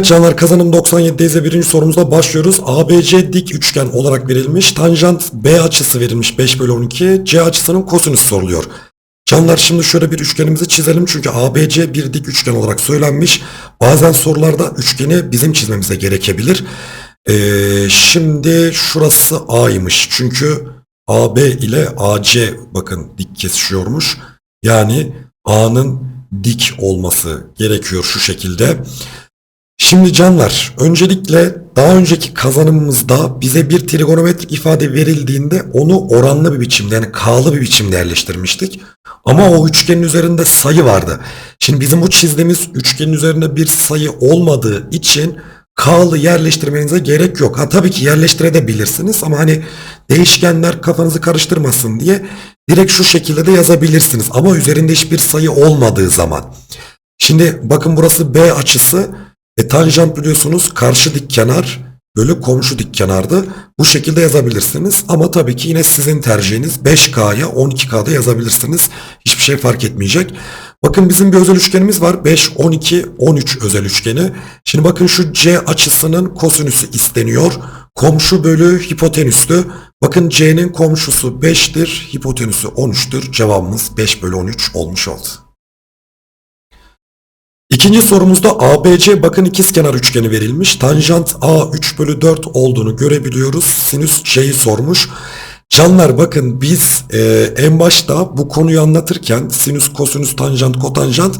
Evet canlar kazanım 97'deyiz birinci sorumuzla başlıyoruz. ABC dik üçgen olarak verilmiş. Tanjant B açısı verilmiş 5 bölü 12. C açısının kosinüsü soruluyor. Canlar şimdi şöyle bir üçgenimizi çizelim. Çünkü ABC bir dik üçgen olarak söylenmiş. Bazen sorularda üçgeni bizim çizmemize gerekebilir. Ee, şimdi şurası A'ymış. Çünkü AB ile AC bakın dik kesişiyormuş. Yani A'nın dik olması gerekiyor şu şekilde. Şimdi canlar öncelikle daha önceki kazanımımızda bize bir trigonometrik ifade verildiğinde onu oranlı bir biçimde yani K'lı bir biçimde yerleştirmiştik. Ama o üçgenin üzerinde sayı vardı. Şimdi bizim bu çizdiğimiz üçgenin üzerinde bir sayı olmadığı için K'lı yerleştirmenize gerek yok. Ha tabii ki yerleştirebilirsiniz ama hani değişkenler kafanızı karıştırmasın diye direkt şu şekilde de yazabilirsiniz. Ama üzerinde hiçbir sayı olmadığı zaman. Şimdi bakın burası B açısı. E tanjant biliyorsunuz karşı dik kenar bölü komşu dik kenardı. Bu şekilde yazabilirsiniz. Ama tabii ki yine sizin tercihiniz 5K'ya 12K'da yazabilirsiniz. Hiçbir şey fark etmeyecek. Bakın bizim bir özel üçgenimiz var. 5, 12, 13 özel üçgeni. Şimdi bakın şu C açısının kosinüsü isteniyor. Komşu bölü hipotenüslü. Bakın C'nin komşusu 5'tir, hipotenüsü 13'tür. Cevabımız 5 bölü 13 olmuş oldu. İkinci sorumuzda ABC bakın ikizkenar üçgeni verilmiş. Tanjant A 3 bölü 4 olduğunu görebiliyoruz. Sinüs C'yi sormuş. Canlar bakın biz e, en başta bu konuyu anlatırken sinüs, kosinüs, tanjant, kotanjant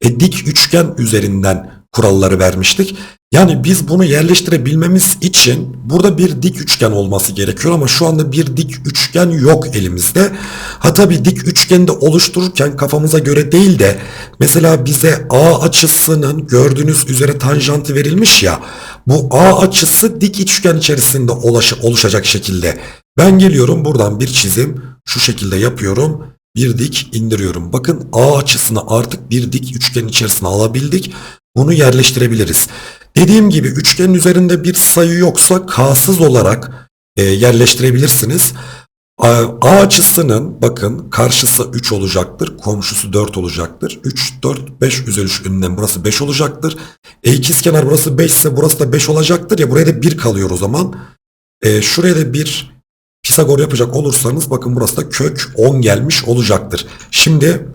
e, dik üçgen üzerinden kuralları vermiştik. Yani biz bunu yerleştirebilmemiz için burada bir dik üçgen olması gerekiyor ama şu anda bir dik üçgen yok elimizde. Ha tabii dik üçgeni de oluştururken kafamıza göre değil de mesela bize A açısının gördüğünüz üzere tanjantı verilmiş ya bu A açısı dik üçgen içerisinde oluşacak şekilde. Ben geliyorum buradan bir çizim şu şekilde yapıyorum. Bir dik indiriyorum. Bakın A açısını artık bir dik üçgen içerisine alabildik. Bunu yerleştirebiliriz. Dediğim gibi üçgenin üzerinde bir sayı yoksa K'sız olarak e, yerleştirebilirsiniz. A, açısının bakın karşısı 3 olacaktır. Komşusu 4 olacaktır. 3, 4, 5 üzeri 3 önünden burası 5 olacaktır. E ikizkenar burası 5 ise burası da 5 olacaktır. Ya buraya da 1 kalıyor o zaman. E, şuraya da bir Pisagor yapacak olursanız bakın burası da kök 10 gelmiş olacaktır. Şimdi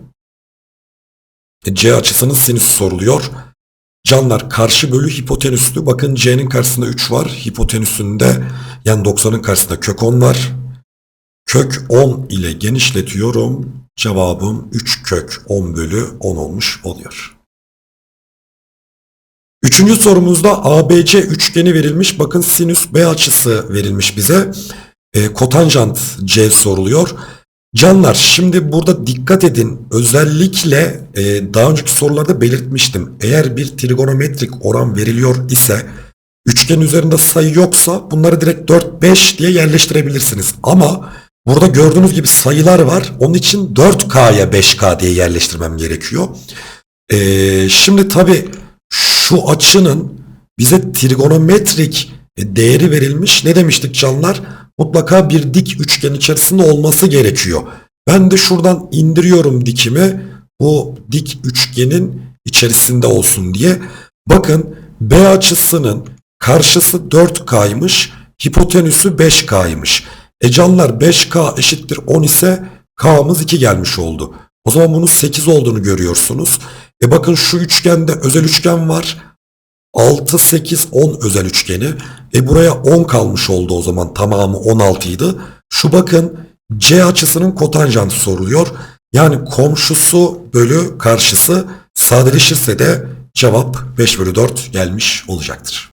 e, C açısının sinüsü soruluyor. Canlar karşı bölü hipotenüslü. Bakın C'nin karşısında 3 var. Hipotenüsünde yani 90'ın karşısında kök 10 var. Kök 10 ile genişletiyorum. Cevabım 3 kök 10 bölü 10 olmuş oluyor. Üçüncü sorumuzda ABC üçgeni verilmiş. Bakın sinüs B açısı verilmiş bize. E, kotanjant C soruluyor. Canlar şimdi burada dikkat edin. Özellikle e, daha önceki sorularda belirtmiştim. Eğer bir trigonometrik oran veriliyor ise üçgen üzerinde sayı yoksa bunları direkt 4, 5 diye yerleştirebilirsiniz. Ama burada gördüğünüz gibi sayılar var. Onun için 4K'ya 5K diye yerleştirmem gerekiyor. E, şimdi tabi şu açının bize trigonometrik değeri verilmiş. Ne demiştik canlar? Mutlaka bir dik üçgen içerisinde olması gerekiyor. Ben de şuradan indiriyorum dikimi. Bu dik üçgenin içerisinde olsun diye. Bakın B açısının karşısı 4K'ymış. Hipotenüsü 5K'ymış. E canlar 5K eşittir 10 ise K'mız 2 gelmiş oldu. O zaman bunun 8 olduğunu görüyorsunuz. E bakın şu üçgende özel üçgen var. 6, 8, 10 özel üçgeni. E buraya 10 kalmış oldu o zaman tamamı 16 idi. Şu bakın C açısının kotanjantı soruluyor. Yani komşusu bölü karşısı sadeleşirse de cevap 5 bölü 4 gelmiş olacaktır.